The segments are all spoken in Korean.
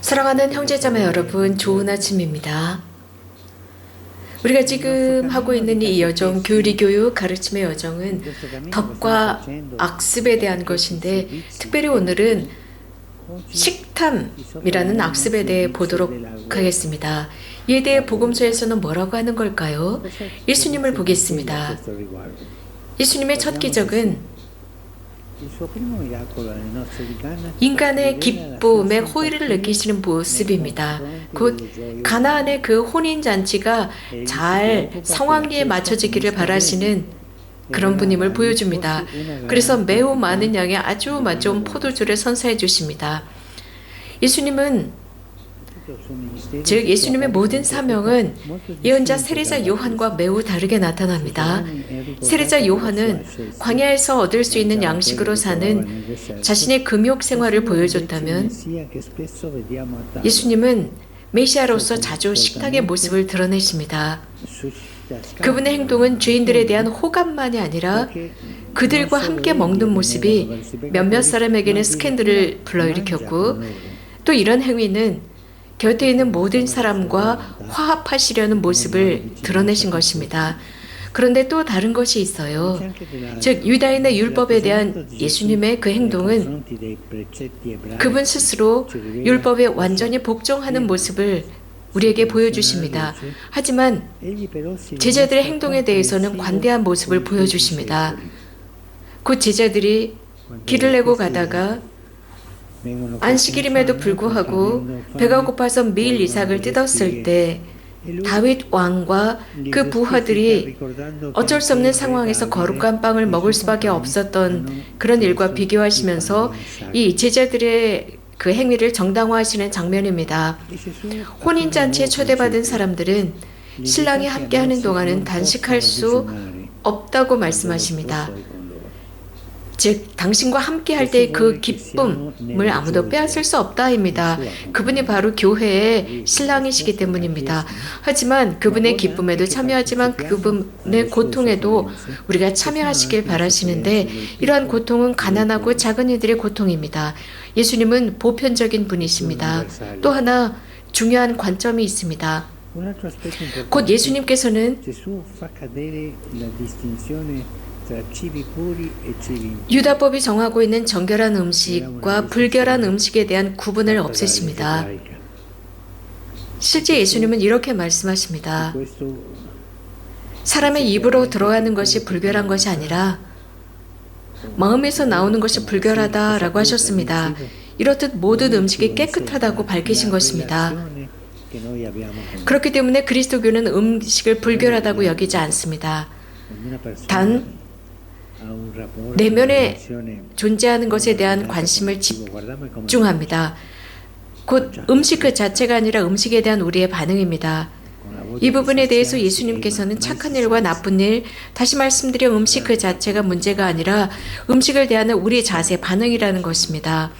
사랑하는 형제자매 여러분, 좋은 아침입니다. 우리가 지금 하고 있는 이 여정, 교리 교육, 가르침의 여정은 덕과 악습에 대한 것인데, 특별히 오늘은 식탐이라는 악습에 대해 보도록 하겠습니다. 이에 대해 복음서에서는 뭐라고 하는 걸까요? 예수님을 보겠습니다. 예수님의 첫 기적은 인간의 기쁨에 호의를 느끼시는 모습입니다. 곧 가나안의 그 혼인 잔치가 잘 상황리에 맞춰지기를 바라시는 그런 분임을 보여줍니다. 그래서 매우 많은 양의 아주 맛좋은 포도주를 선사해 주십니다. 예수님은 즉 예수님의 모든 사명은 예언자 세례자 요한과 매우 다르게 나타납니다. 세례자 요한은 광야에서 얻을 수 있는 양식으로 사는 자신의 금욕 생활을 보여줬다면 예수님은 메시아로서 자주 식탁의 모습을 드러내십니다. 그분의 행동은 죄인들에 대한 호감만이 아니라 그들과 함께 먹는 모습이 몇몇 사람에게는 스캔들을 불러일으켰고 또 이런 행위는 곁에 있는 모든 사람과 화합하시려는 모습을 드러내신 것입니다. 그런데 또 다른 것이 있어요. 즉, 유다인의 율법에 대한 예수님의 그 행동은 그분 스스로 율법에 완전히 복종하는 모습을 우리에게 보여주십니다. 하지만 제자들의 행동에 대해서는 관대한 모습을 보여주십니다. 곧 제자들이 길을 내고 가다가 안식일임에도 불구하고 배가 고파서 매일 이삭을 뜯었을 때 다윗 왕과 그 부하들이 어쩔 수 없는 상황에서 거룩한 빵을 먹을 수밖에 없었던 그런 일과 비교하시면서 이 제자들의 그 행위를 정당화하시는 장면입니다. 혼인잔치에 초대받은 사람들은 신랑이 함께하는 동안은 단식할 수 없다고 말씀하십니다. 즉 당신과 함께 할 때의 그 기쁨을 아무도 빼앗을 수 없다입니다. 그분이 바로 교회의 신랑이시기 때문입니다. 하지만 그분의 기쁨에도 참여하지만 그분의 고통에도 우리가 참여하시길 바라시는데 이러한 고통은 가난하고 작은 이들의 고통입니다. 예수님은 보편적인 분이십니다. 또 하나 중요한 관점이 있습니다. 곧 예수님께서는 유다법이 정하고 있는 정결한 음식과 불결한 음식에 대한 구분을 없애십니다. 실제 예수님은 이렇게 말씀하십니다. 사람의 입으로 들어가는 것이 불결한 것이 아니라 마음에서 나오는 것이 불결하다라고 하셨습니다. 이렇듯 모든 음식이 깨끗하다고 밝히신 것입니다. 그렇기 때문에 그리스도교는 음식을 불결하다고 여기지 않습니다. 단 내면에 존재하는 것에 대한 관심을 집중합니다. 곧 음식 그 자체가 아니라 음식에 대한 우리의 반응입니다. 이 부분에 대해서 예수님께서는 착한 일과 나쁜 일, 다시 말씀드려 음식 그 자체가 문제가 아니라 음식을 대하는 우리 자세, 반응이라는 것입니다.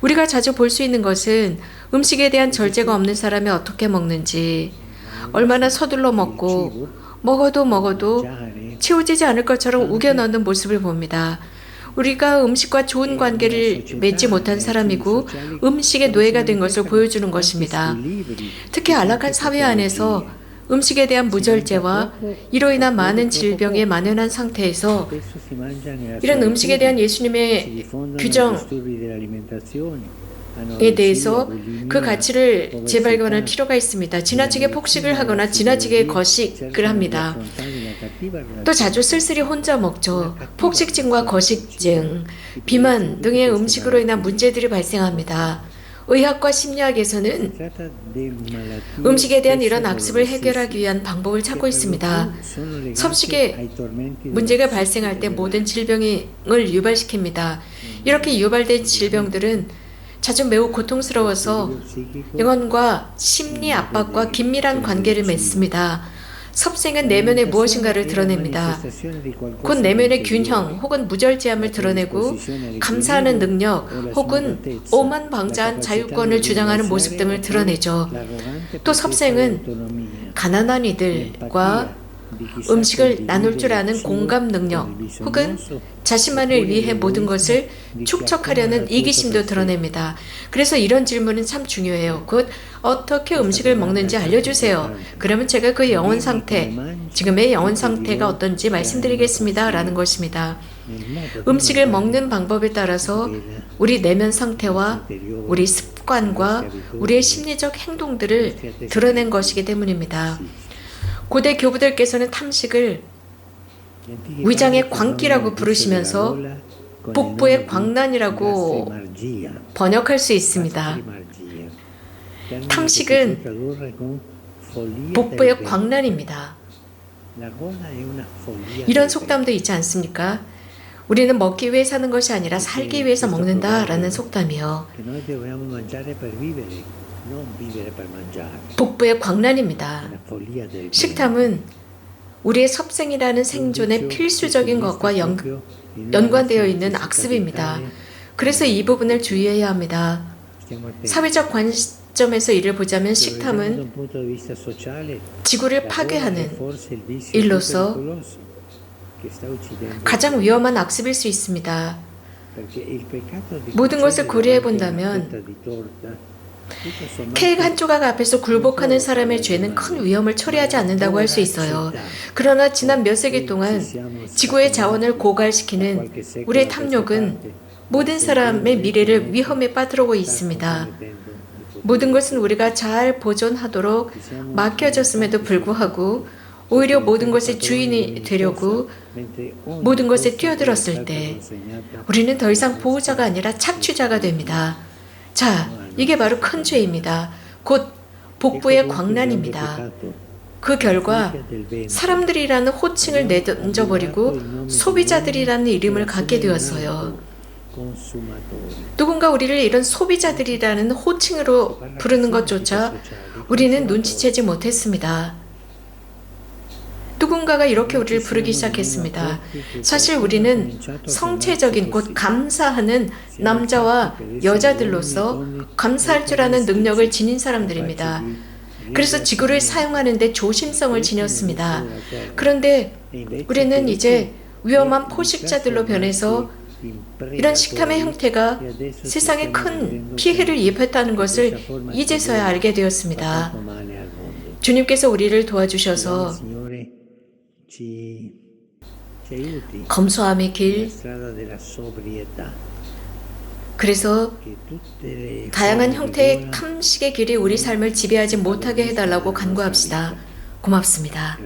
우리가 자주 볼 수 있는 것은 음식에 대한 절제가 없는 사람이 어떻게 먹는지, 얼마나 서둘러 먹고, 먹어도 먹어도 채워지지 않을 것처럼 우겨 넣는 모습을 봅니다. 우리가 음식과 좋은 관계를 맺지 못한 사람이고 음식의 노예가 된 것을 보여주는 것입니다. 특히 안락한 사회 안에서 음식에 대한 무절제와 이로 인한 많은 질병에 만연한 상태에서 이런 음식에 대한 예수님의 규정 에 대해서 그 가치를 재발견할 필요가 있습니다. 지나치게 폭식을 하거나 지나치게 거식을 합니다. 또 자주 쓸쓸히 혼자 먹죠. 폭식증과 거식증, 비만 등의 음식으로 인한 문제들이 발생합니다. 의학과 심리학에서는 음식에 대한 이런 악습을 해결하기 위한 방법을 찾고 있습니다. 섭식에 문제가 발생할 때 모든 질병을 유발시킵니다. 이렇게 유발된 질병들은 자주 매우 고통스러워서 영혼과 심리 압박과 긴밀한 관계를 맺습니다. 섭생은 내면의 무엇인가를 드러냅니다. 곧 내면의 균형 혹은 무절제함을 드러내고 감사하는 능력 혹은 오만방자한 자유권을 주장하는 모습 등을 드러내죠. 또 섭생은 가난한 이들과 음식을 나눌 줄 아는 공감 능력 혹은 자신만을 위해 모든 것을 축적하려는 이기심도 드러냅니다. 그래서 이런 질문은 참 중요해요. 곧 어떻게 음식을 먹는지 알려주세요. 그러면 제가 그 영혼 상태, 지금의 영혼 상태가 어떤지 말씀드리겠습니다. 라는 것입니다. 음식을 먹는 방법에 따라서 우리 내면 상태와 우리 습관과 우리의 심리적 행동들을 드러낸 것이기 때문입니다. 고대 교부들께서는 탐식을 위장의 광기라고 부르시면서 복부의 광란이라고 번역할 수 있습니다. 탐식은 복부의 광란입니다. 이런 속담도 있지 않습니까? 우리는 먹기 위해 사는 것이 아니라 살기 위해서 먹는다라는 속담이요. 복부의 광란입니다. 식탐은 우리의 섭생이라는 생존의 필수적인 것과 연, 연관되어 있는 악습입니다. 그래서 이 부분을 주의해야 합니다. 사회적 관점에서 이를 보자면 식탐은 지구를 파괴하는 일로서 가장 위험한 악습일 수 있습니다. 모든 것을 고려해 본다면 케이크 한 조각 앞에서 굴복하는 사람의 죄는 큰 위험을 초래하지 않는다고 할 수 있어요. 그러나 지난 몇 세기 동안 지구의 자원을 고갈시키는 우리의 탐욕은 모든 사람의 미래를 위험에 빠뜨리고 있습니다. 모든 것은 우리가 잘 보존하도록 맡겨졌음에도 불구하고 오히려 모든 것의 주인이 되려고 모든 것에 뛰어들었을 때 우리는 더 이상 보호자가 아니라 착취자가 됩니다. 자, 이게 바로 큰 죄입니다. 곧 복부의 광란입니다. 그 결과 사람들이라는 호칭을 내던져버리고 소비자들이라는 이름을 갖게 되었어요. 누군가 우리를 이런 소비자들이라는 호칭으로 부르는 것조차 우리는 눈치채지 못했습니다. 누군가가 이렇게 우리를 부르기 시작했습니다. 사실 우리는 성체적인 곧 감사하는 남자와 여자들로서 감사할 줄 아는 능력을 지닌 사람들입니다. 그래서 지구를 사용하는데 조심성을 지녔습니다. 그런데 우리는 이제 위험한 포식자들로 변해서 이런 식탐의 형태가 세상에 큰 피해를 입혔다는 것을 이제서야 알게 되었습니다. 주님께서 우리를 도와주셔서 검소함의 길, 그래서 다양한 형태의 탐식의 길이 우리 삶을 지배하지 못하게 해달라고 간구합시다. 고맙습니다.